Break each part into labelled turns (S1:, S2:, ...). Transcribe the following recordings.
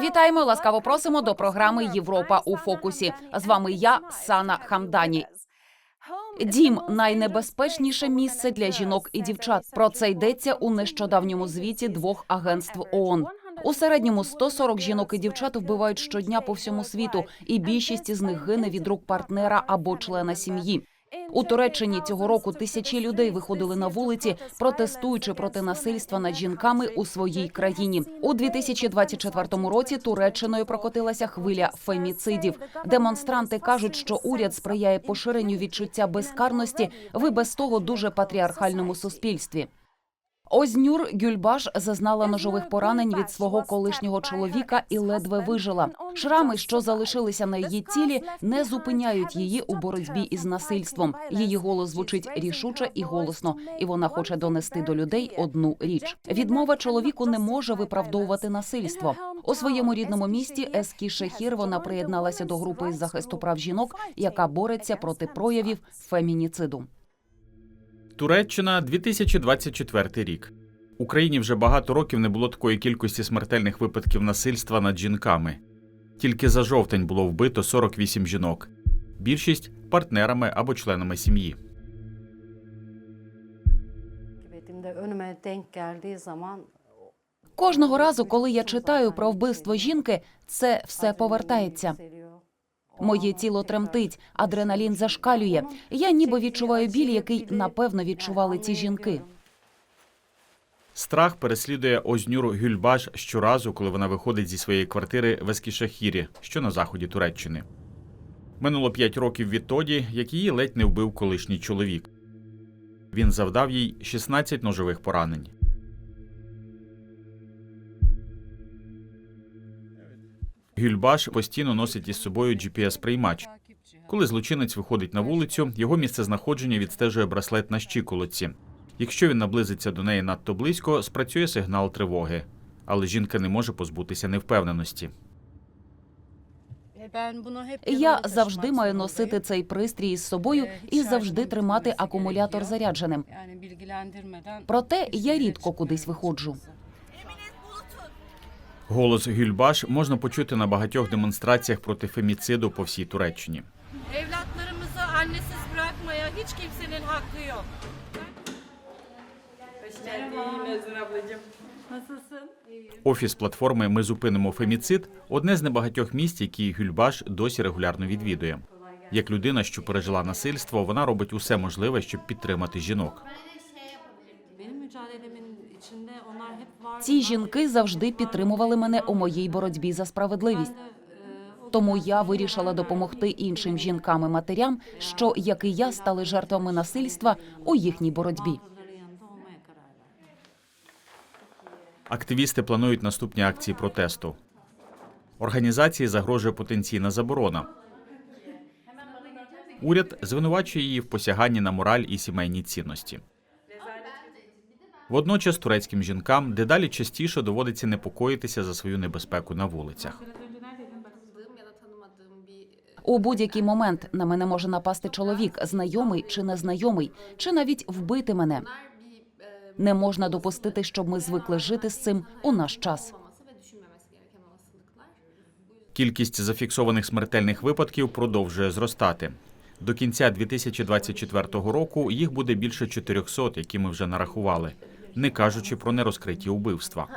S1: Вітаємо, ласкаво просимо до програми Європа у фокусі. З вами я, Сана Хамдані. Дім найнебезпечніше місце для жінок і дівчат. Про це йдеться у нещодавньому звіті двох агентств ООН. У середньому 140 жінок і дівчат вбивають щодня по всьому світу, і більшість із них гине від рук партнера або члена сім'ї. У Туреччині цього року тисячі людей виходили на вулиці, протестуючи проти насильства над жінками у своїй країні. У 2024 році Туреччиною прокотилася хвиля феміцидів. Демонстранти кажуть, що уряд сприяє поширенню відчуття безкарності в і без того дуже патріархальному суспільстві. Ознюр Гюльбаш зазнала ножових поранень від свого колишнього чоловіка і ледве вижила. Шрами, що залишилися на її тілі, не зупиняють її у боротьбі із насильством. Її голос звучить рішуче і голосно, і вона хоче донести до людей одну річ: відмова чоловіку не може виправдовувати насильство. У своєму рідному місті Ескі Шехір вона приєдналася до групи із захисту прав жінок, яка бореться проти проявів фемініциду.
S2: Туреччина 2024 рік. Україні вже багато років не було такої кількості смертельних випадків насильства над жінками. Тільки за жовтень було вбито 48 жінок, більшість партнерами або членами сім'ї.
S1: Кожного разу, коли я читаю про вбивство жінки, це все повертається. Моє тіло тремтить, адреналін зашкалює. Я ніби відчуваю біль, який напевно відчували ці жінки.
S2: Страх переслідує Ознюру Гюльбаш щоразу, коли вона виходить зі своєї квартири в Ескішахірі, що на заході Туреччини. Минуло п'ять років відтоді, як її ледь не вбив колишній чоловік. Він завдав їй 16 ножових поранень. Гюльбаш постійно носить із собою GPS-приймач. Коли злочинець виходить на вулицю, його місцезнаходження відстежує браслет на щиколотці. Якщо він наблизиться до неї надто близько, спрацює сигнал тривоги. Але жінка не може позбутися невпевненості.
S1: Я завжди маю носити цей пристрій із собою і завжди тримати акумулятор зарядженим. Проте я рідко кудись виходжу.
S2: Голос Гюльбаш можна почути на багатьох демонстраціях проти феміциду по всій Туреччині. Офіс платформи Ми зупинимо феміцид одне з небагатьох місць, які Гюльбаш досі регулярно відвідує. Як людина, що пережила насильство, вона робить усе можливе, щоб підтримати жінок.
S1: Ці жінки завжди підтримували мене у моїй боротьбі за справедливість. Тому я вирішила допомогти іншим жінкам і матерям, що, як і я, стали жертвами насильства у їхній боротьбі.
S2: Активісти планують наступні акції протесту. Організації загрожує потенційна заборона. Уряд звинувачує її в посяганні на мораль і сімейні цінності. Водночас турецьким жінкам дедалі частіше доводиться непокоїтися за свою небезпеку на вулицях.
S1: У будь-який момент на мене може напасти чоловік, знайомий чи незнайомий, чи навіть вбити мене. Не можна допустити, щоб ми звикли жити з цим у наш час.
S2: Кількість зафіксованих смертельних випадків продовжує зростати. До кінця 2024 року їх буде більше 400, які ми вже нарахували, не кажучи про нерозкриті убивства.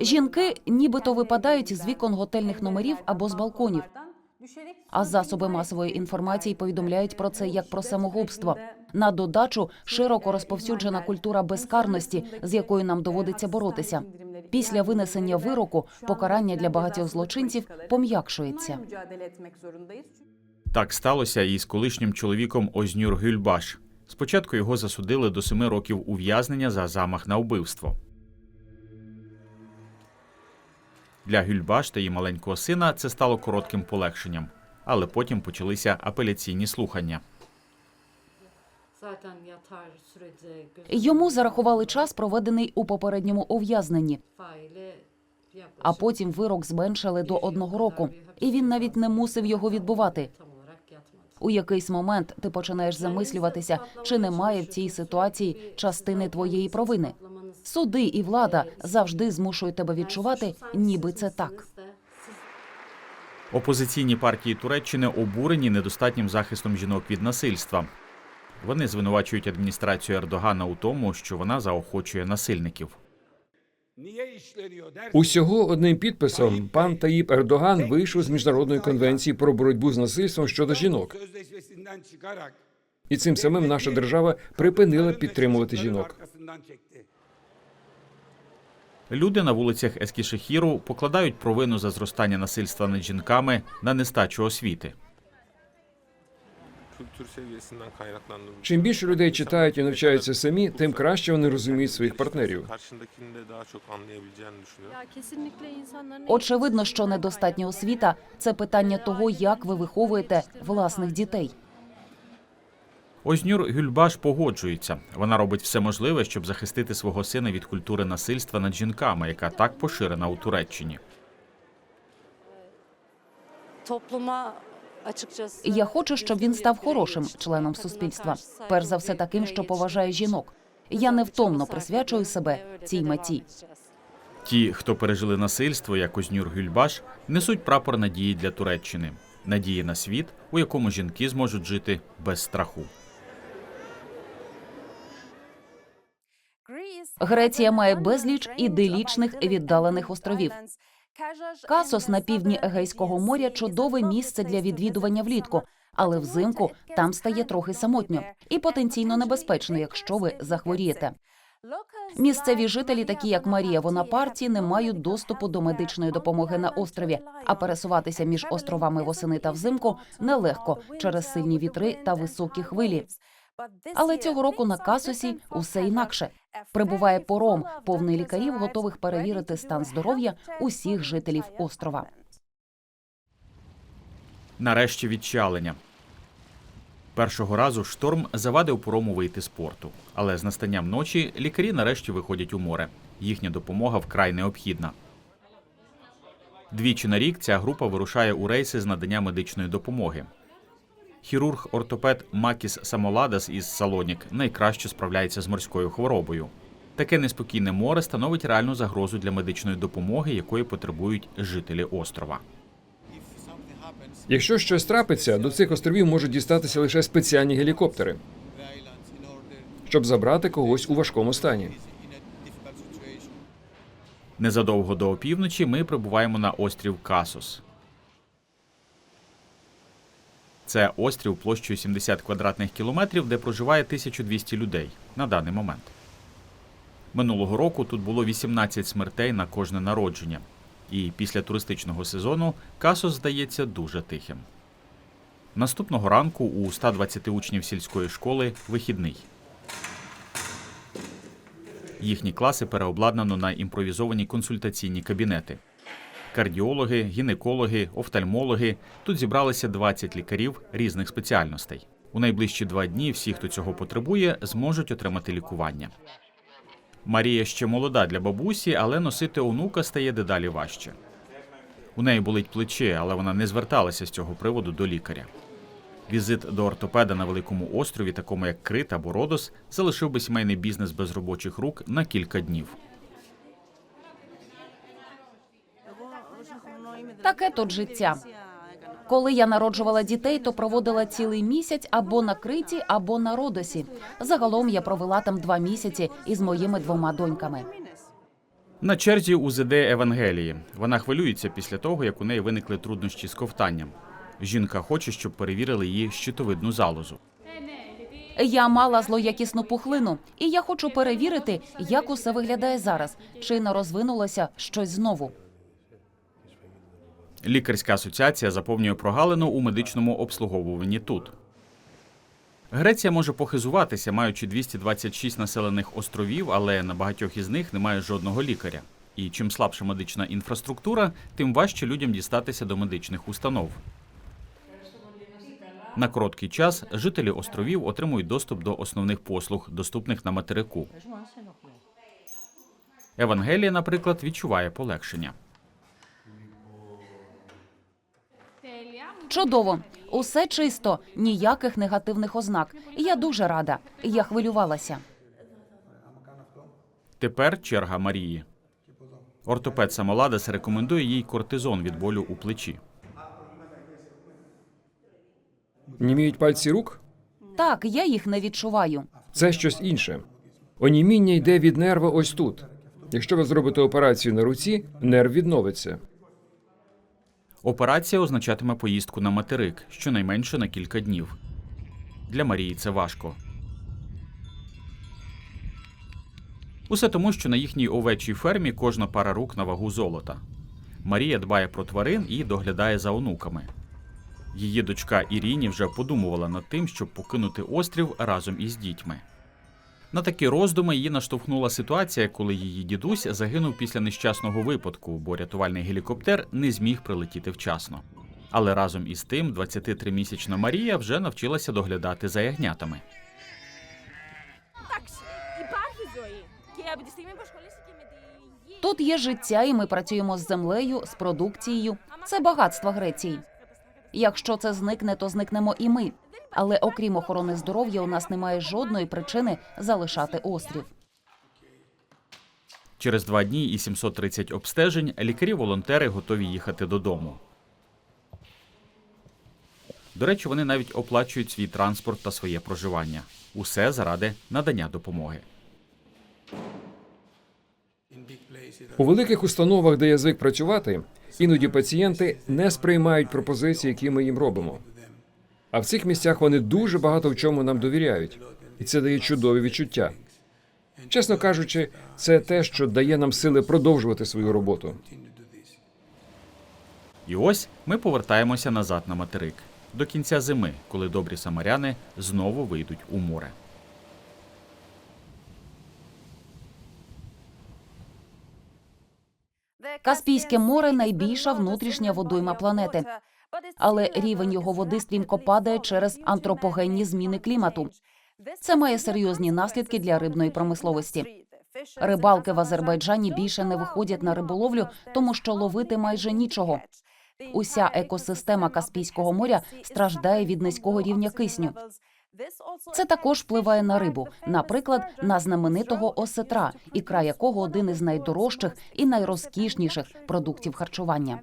S1: Жінки нібито випадають з вікон готельних номерів або з балконів. А засоби масової інформації повідомляють про це як про самогубство. На додачу широко розповсюджена культура безкарності, з якою нам доводиться боротися. Після винесення вироку покарання для багатьох злочинців пом'якшується.
S2: Так сталося і з колишнім чоловіком Ознюр Гюльбаш. Спочатку його засудили до семи років ув'язнення за замах на вбивство. Для Гюльбаш та її маленького сина це стало коротким полегшенням, але потім почалися апеляційні слухання.
S1: Йому зарахували час, проведений у попередньому ув'язненні, а потім вирок зменшили до одного року, і він навіть не мусив його відбувати. У якийсь момент ти починаєш замислюватися, чи немає в цій ситуації частини твоєї провини. Суди і влада завжди змушують тебе відчувати, ніби це так.
S2: Опозиційні партії Туреччини обурені недостатнім захистом жінок від насильства. Вони звинувачують адміністрацію Ердогана у тому, що вона заохочує насильників.
S3: Усього одним підписом пан Таїп Ердоган вийшов з міжнародної конвенції про боротьбу з насильством щодо жінок, і цим самим наша держава припинила підтримувати жінок.
S2: Люди на вулицях Ескішехіру покладають провину за зростання насильства над жінками на нестачу освіти.
S4: Kültür seviyesinden kaynaklandığını
S3: Чим більше людей читають і навчаються самі, тим краще вони розуміють своїх партнерів.
S4: karşındakini de daha çok anlayabileceğini düşünüyorum.
S5: Ya kesinlikle insanların
S1: Очевидно, що недостатня освіта це питання того, як ви виховуєте власних дітей.
S2: Ознюр Гюльбаш погоджується. Вона робить все можливе, щоб захистити свого сина від культури насильства над жінками, яка так поширена у Туреччині.
S5: topluma açıkçası
S1: Я хочу, щоб він став хорошим членом суспільства. Перш за все, таким, що поважає жінок. Я невтомно присвячую себе цій меті.
S2: Ті, хто пережили насильство, як Ознюр Гюльбаш, несуть прапор надії для Туреччини, надії на світ, у якому жінки зможуть жити без страху.
S1: Греція має безліч іделічних віддалених островів. Касос на півдні Егейського моря чудове місце для відвідування влітку, але взимку там стає трохи самотньо і потенційно небезпечно, якщо ви захворієте. Місцеві жителі, такі як Марія Вонапарті, не мають доступу до медичної допомоги на острові, а пересуватися між островами восени та взимку нелегко через сильні вітри та високі хвилі. Але цього року на Касосі усе інакше. Прибуває пором, повний лікарів, готових перевірити стан здоров'я усіх жителів острова.
S2: Нарешті відчалення. Першого разу шторм завадив порому вийти з порту. Але з настанням ночі лікарі нарешті виходять у море. Їхня допомога вкрай необхідна. Двічі на рік ця група вирушає у рейси з надання медичної допомоги. Хірург-ортопед Макіс Самоладас із Салонік найкраще справляється з морською хворобою. Таке неспокійне море становить реальну загрозу для медичної допомоги, якої потребують жителі острова.
S3: Якщо щось трапиться, до цих островів можуть дістатися лише спеціальні гелікоптери, щоб забрати когось у важкому стані.
S2: Незадовго до опівночі ми прибуваємо на острів Касос. Це острів площею 70 квадратних кілометрів, де проживає 1200 людей на даний момент. Минулого року тут було 18 смертей на кожне народження. І після туристичного сезону Касос здається дуже тихим. Наступного ранку у 120 учнів сільської школи вихідний. Їхні класи переобладнано на імпровізовані консультаційні кабінети. Кардіологи, гінекологи, офтальмологи. Тут зібралися 20 лікарів різних спеціальностей. У найближчі два дні всі, хто цього потребує, зможуть отримати лікування. Марія ще молода для бабусі, але носити онука стає дедалі важче. У неї болить плече, але вона не зверталася з цього приводу до лікаря. Візит до ортопеда на великому острові, такому як Крит або Родос, залишив би сімейний бізнес без робочих рук на кілька днів.
S1: Таке тут життя. Коли я народжувала дітей, то проводила цілий місяць або на Криті, або на Родосі. Загалом я провела там два місяці із моїми двома доньками.
S2: На черзі УЗД Евангелії. Вона хвилюється після того, як у неї виникли труднощі з ковтанням. Жінка хоче, щоб перевірили її щитовидну залозу.
S1: Я мала злоякісну пухлину, і я хочу перевірити, як усе виглядає зараз, чи не розвинулося щось знову.
S2: Лікарська асоціація заповнює прогалину у медичному обслуговуванні тут. Греція може похизуватися, маючи 226 населених островів, але на багатьох із них немає жодного лікаря. І чим слабша медична інфраструктура, тим важче людям дістатися до медичних установ. На короткий час жителі островів отримують доступ до основних послуг, доступних на материку. Евангелія, наприклад, відчуває полегшення.
S1: Чудово, усе чисто, ніяких негативних ознак. Я дуже рада. Я хвилювалася.
S2: Тепер черга Марії. Ортопед Самоладес рекомендує їй кортизон від болю у плечі.
S3: Німіють пальці рук?
S1: Так, я їх не відчуваю.
S3: Це щось інше. Оніміння йде від нерва ось тут. Якщо ви зробите операцію на руці, нерв відновиться.
S2: Операція означатиме поїздку на материк, щонайменше на кілька днів. Для Марії це важко. Усе тому, що на їхній овечій фермі кожна пара рук на вагу золота. Марія дбає про тварин і доглядає за онуками. Її дочка Іріні вже подумувала над тим, щоб покинути острів разом із дітьми. На такі роздуми її наштовхнула ситуація, коли її дідусь загинув після нещасного випадку, бо рятувальний гелікоптер не зміг прилетіти вчасно. Але разом із тим 23-місячна Марія вже навчилася доглядати за ягнятами.
S1: Тут є життя, і ми працюємо з землею, з продукцією. Це багатство Греції. Якщо це зникне, то зникнемо і ми. Але окрім охорони здоров'я, у нас немає жодної причини залишати острів.
S2: Через два дні і 730 обстежень лікарі-волонтери готові їхати додому. До речі, вони навіть оплачують свій транспорт та своє проживання. Усе заради надання допомоги.
S3: У великих установах, де я звик працювати, іноді пацієнти не сприймають пропозиції, які ми їм робимо. А в цих місцях вони дуже багато в чому нам довіряють, і це дає чудові відчуття. Чесно кажучи, це те, що дає нам сили продовжувати свою роботу.
S2: І ось ми повертаємося назад на материк до кінця зими, коли добрі самаряни знову вийдуть у море.
S1: Каспійське море найбільша внутрішня водойма планети. Але рівень його води стрімко падає через антропогенні зміни клімату. Це має серйозні наслідки для рибної промисловості. Рибалки в Азербайджані більше не виходять на риболовлю, тому що ловити майже нічого. Уся екосистема Каспійського моря страждає від низького рівня кисню. Це також впливає на рибу, наприклад, на знаменитого осетра, ікра якого один із найдорожчих і найрозкішніших продуктів харчування.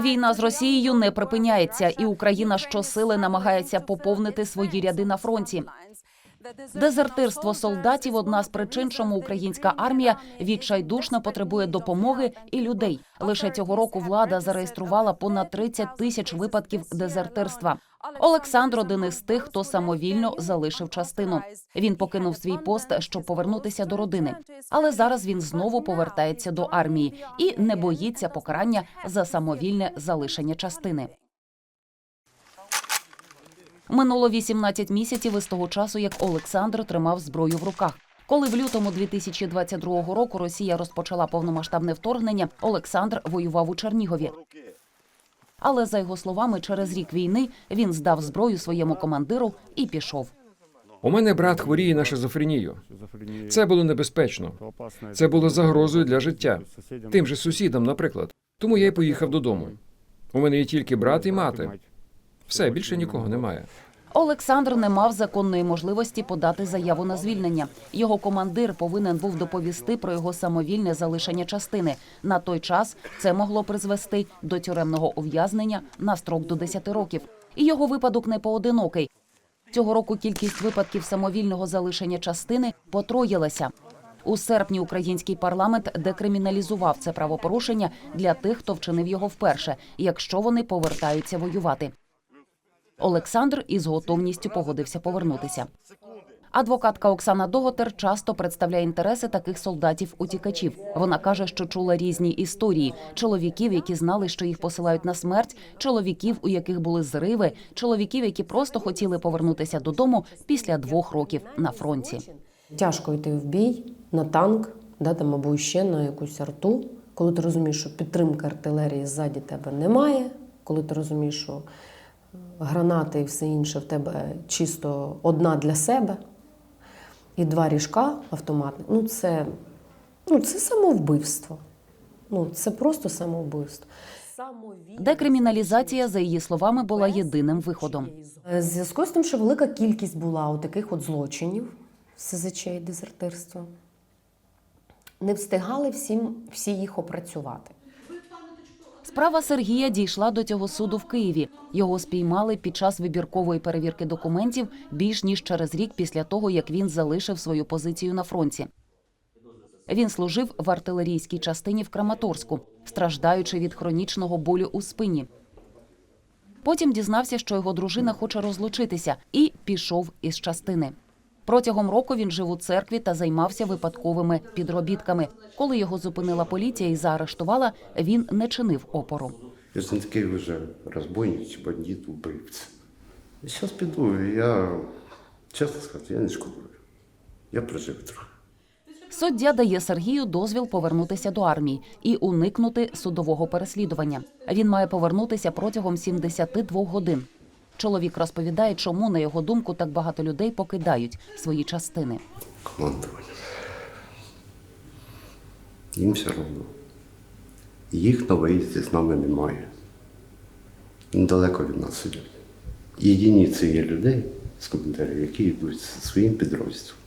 S1: Війна з Росією не припиняється, і Україна щосили намагається поповнити свої ряди на фронті. Дезертирство солдатів одна з причин, чому українська армія відчайдушно потребує допомоги і людей. Лише цього року влада зареєструвала понад 30 тисяч випадків дезертирства. Олександр один із тих, хто самовільно залишив частину. Він покинув свій пост, щоб повернутися до родини. Але зараз він знову повертається до армії і не боїться покарання за самовільне залишення частини. Минуло 18 місяців із того часу, як Олександр тримав зброю в руках. Коли в лютому 2022 року Росія розпочала повномасштабне вторгнення, Олександр воював у Чернігові. Але за його словами, через рік війни він здав зброю своєму командиру і пішов.
S3: У мене брат хворіє на шизофренію. Це було небезпечно. Це було загрозою для життя. Тим же сусідам, наприклад. Тому я й поїхав додому. У мене є тільки брат і мати. Все більше нікого немає.
S1: Олександр не мав законної можливості подати заяву на звільнення. Його командир повинен був доповісти про його самовільне залишення частини. На той час це могло призвести до тюремного ув'язнення на строк до 10 років. І його випадок не поодинокий. Цього року кількість випадків самовільного залишення частини потроїлася. У серпні український парламент декриміналізував це правопорушення для тих, хто вчинив його вперше, якщо вони повертаються воювати. Олександр із готовністю погодився повернутися. Адвокатка Оксана Доготер часто представляє інтереси таких солдатів-утікачів. Вона каже, що чула різні історії: чоловіків, які знали, що їх посилають на смерть, чоловіків, у яких були зриви, чоловіків, які просто хотіли повернутися додому після двох років на фронті.
S6: Тяжко йти в бій на танк, да, там, або ще на якусь арту, коли ти розумієш, що підтримки артилерії ззаді тебе немає, коли ти розумієш, що гранати і все інше в тебе чисто одна для себе, і два ріжка автоматні, ну це, ну це самовбивство. Ну, це просто самовбивство.
S1: Декриміналізація, за її словами, була єдиним виходом.
S6: Е, зв'язку з тим, що велика кількість була у таких от злочинів СЗЧ і дезертирства, не встигали всім всі їх опрацювати.
S1: Справа Сергія дійшла до цього суду в Києві. Його спіймали під час вибіркової перевірки документів більш ніж через рік після того, як він залишив свою позицію на фронті. Він служив в артилерійській частині в Краматорську, страждаючи від хронічного болю у спині. Потім дізнався, що його дружина хоче розлучитися, і пішов із частини. Протягом року він жив у церкві та займався випадковими підробітками. Коли його зупинила поліція і заарештувала, він не чинив опору.
S7: Я ж не такий вже розбойник чи бандит, убивця. І зараз піду, я, чесно сказати, я не шкодую. Я прожив трохи.
S1: Суддя дає Сергію дозвіл повернутися до армії і уникнути судового переслідування. Він має повернутися протягом 72 годин. Чоловік розповідає, чому на його думку так багато людей покидають свої частини.
S7: Командування. Їм все одно. Їх на виїзді з нами немає. Недалеко від нас сидять. Єдині це є людей з коментарів, які йдуть зі своїм підрозділом.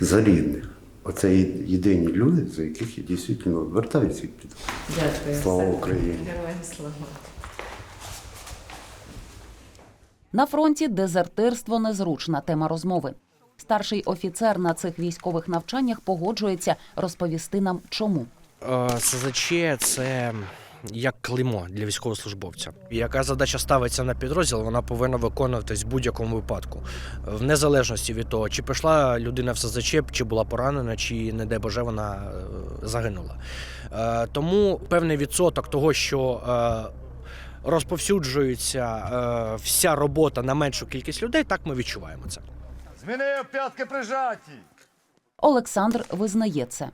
S7: За рідних. Оце єдині люди, за яких я дійсно вертаюся від підрозділу. Слава Україні!
S1: На фронті дезертирство незручна тема розмови. Старший офіцер на цих військових навчаннях погоджується розповісти нам, чому.
S8: Е, СЗЧ це як клеймо для військовослужбовця. Яка задача ставиться на підрозділ, вона повинна виконуватись в будь-якому випадку, в незалежності від того, чи прийшла людина в СЗЧ, чи була поранена, чи, не дай Боже, вона е, загинула. Е, Тому певний відсоток того, що розповсюджується е, вся робота на меншу кількість людей, так ми відчуваємо це.
S9: Змінив п'ятки прижаті.
S1: Олександр визнає це.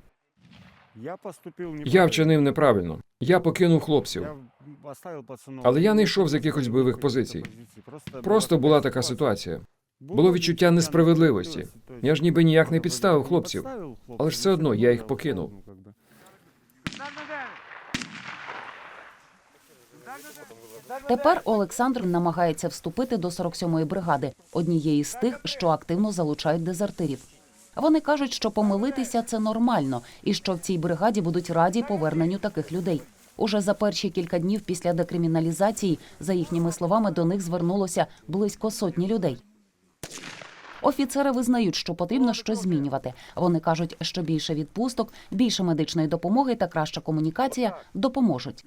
S9: Я поступив
S3: Я вчинив неправильно. Я покинув хлопців. Але я не йшов з якихось бойових позицій. Просто була така ситуація. Було відчуття несправедливості. Я ж ніби ніяк не підставив хлопців. Але ж все одно я їх покинув.
S1: Тепер Олександр намагається вступити до 47-ї бригади, однієї з тих, що активно залучають дезертирів. Вони кажуть, що помилитися це нормально, і що в цій бригаді будуть раді поверненню таких людей. Уже за перші кілька днів після декриміналізації, за їхніми словами, до них звернулося близько сотні людей. Офіцери визнають, що потрібно щось змінювати. Вони кажуть, що більше відпусток, більше медичної допомоги та краща комунікація допоможуть.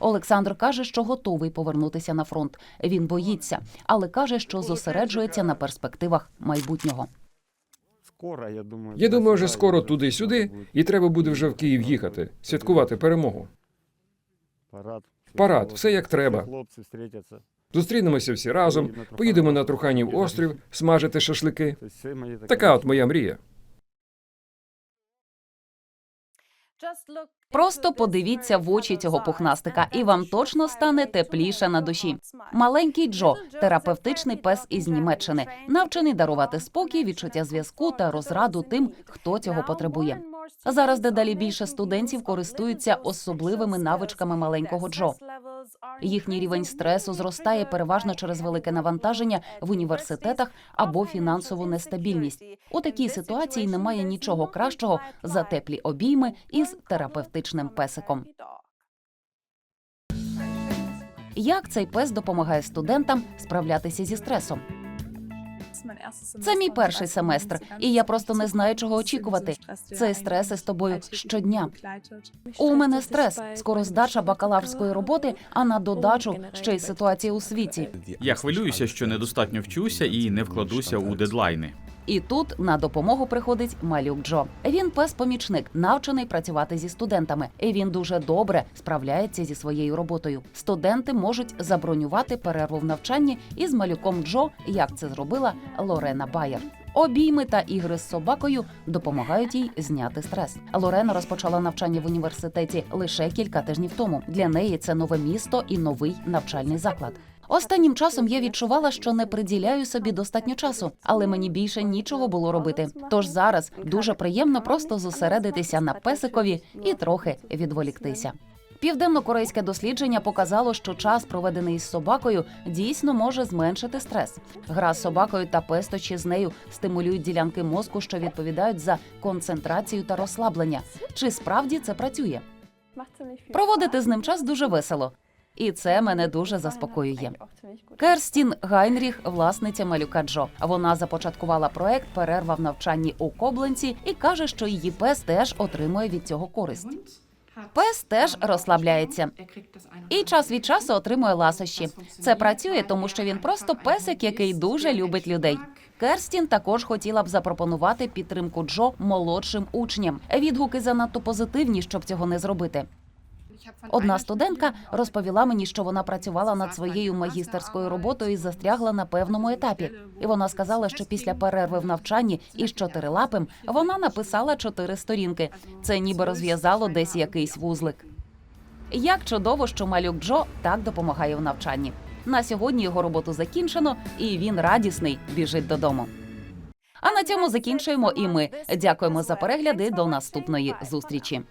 S1: Олександр каже, що готовий повернутися на фронт. Він боїться, але каже, що зосереджується на перспективах майбутнього.
S9: Скоро, я думаю.
S3: Я думаю, вже скоро туди-сюди, і треба буде вже в Київ їхати, святкувати перемогу.
S9: Парад.
S3: Все як треба. Зустрінемося всі разом, поїдемо на Труханів острів, смажити шашлики. Така от моя мрія.
S1: Просто подивіться в очі цього пухнастика, і вам точно стане тепліше на душі. Маленький Джо терапевтичний пес із Німеччини, навчений дарувати спокій, відчуття зв'язку та розраду тим, хто цього потребує. Зараз дедалі більше студентів користуються особливими навичками маленького Джо. Їхній рівень стресу зростає переважно через велике навантаження в університетах або фінансову нестабільність. У такій ситуації немає нічого кращого за теплі обійми із терапевтичним песиком. Як цей пес допомагає студентам справлятися зі стресом? Це мій перший семестр, і я просто не знаю, чого очікувати. Цей стрес із тобою щодня. У мене стрес, скоро здача бакалаврської роботи, а на додачу ще й ситуація у світі.
S2: Я хвилююся, що недостатньо вчуся і не вкладуся у дедлайни.
S1: І тут на допомогу приходить малюк Джо. Він пес-помічник, навчений працювати зі студентами. І він дуже добре справляється зі своєю роботою. Студенти можуть забронювати перерву в навчанні із малюком Джо, як це зробила Лорена Байер. Обійми та ігри з собакою допомагають їй зняти стрес. Лорена розпочала навчання в університеті лише кілька тижнів тому. Для неї це нове місто і новий навчальний заклад. Останнім часом я відчувала, що не приділяю собі достатньо часу, але мені більше нічого було робити. Тож зараз дуже приємно просто зосередитися на песикові і трохи відволіктися. Південно-корейське дослідження показало, що час, проведений із собакою, дійсно може зменшити стрес. Гра з собакою та пестощі з нею стимулюють ділянки мозку, що відповідають за концентрацію та розслаблення. Чи справді це працює? Проводити з ним час дуже весело, і це мене дуже заспокоює. Керстін Гайнріх, власниця малюка Джо. Вона започаткувала проект Перерва в навчанні у Кобленці і каже, що її пес теж отримує від цього користь. Пес теж розслабляється і час від часу отримує ласощі. Це працює, тому що він просто песик, який дуже любить людей. Керстін також хотіла б запропонувати підтримку Джо молодшим учням. Відгуки занадто позитивні, щоб цього не зробити. Одна студентка розповіла мені, що вона працювала над своєю магістерською роботою і застрягла на певному етапі. І вона сказала, що після перерви в навчанні із чотирилапим вона написала чотири сторінки. Це ніби розв'язало десь якийсь вузлик. Як чудово, що малюк Джо так допомагає в навчанні. На сьогодні його роботу закінчено, і він радісний біжить додому. А на цьому закінчуємо і ми. Дякуємо за перегляди. До наступної зустрічі.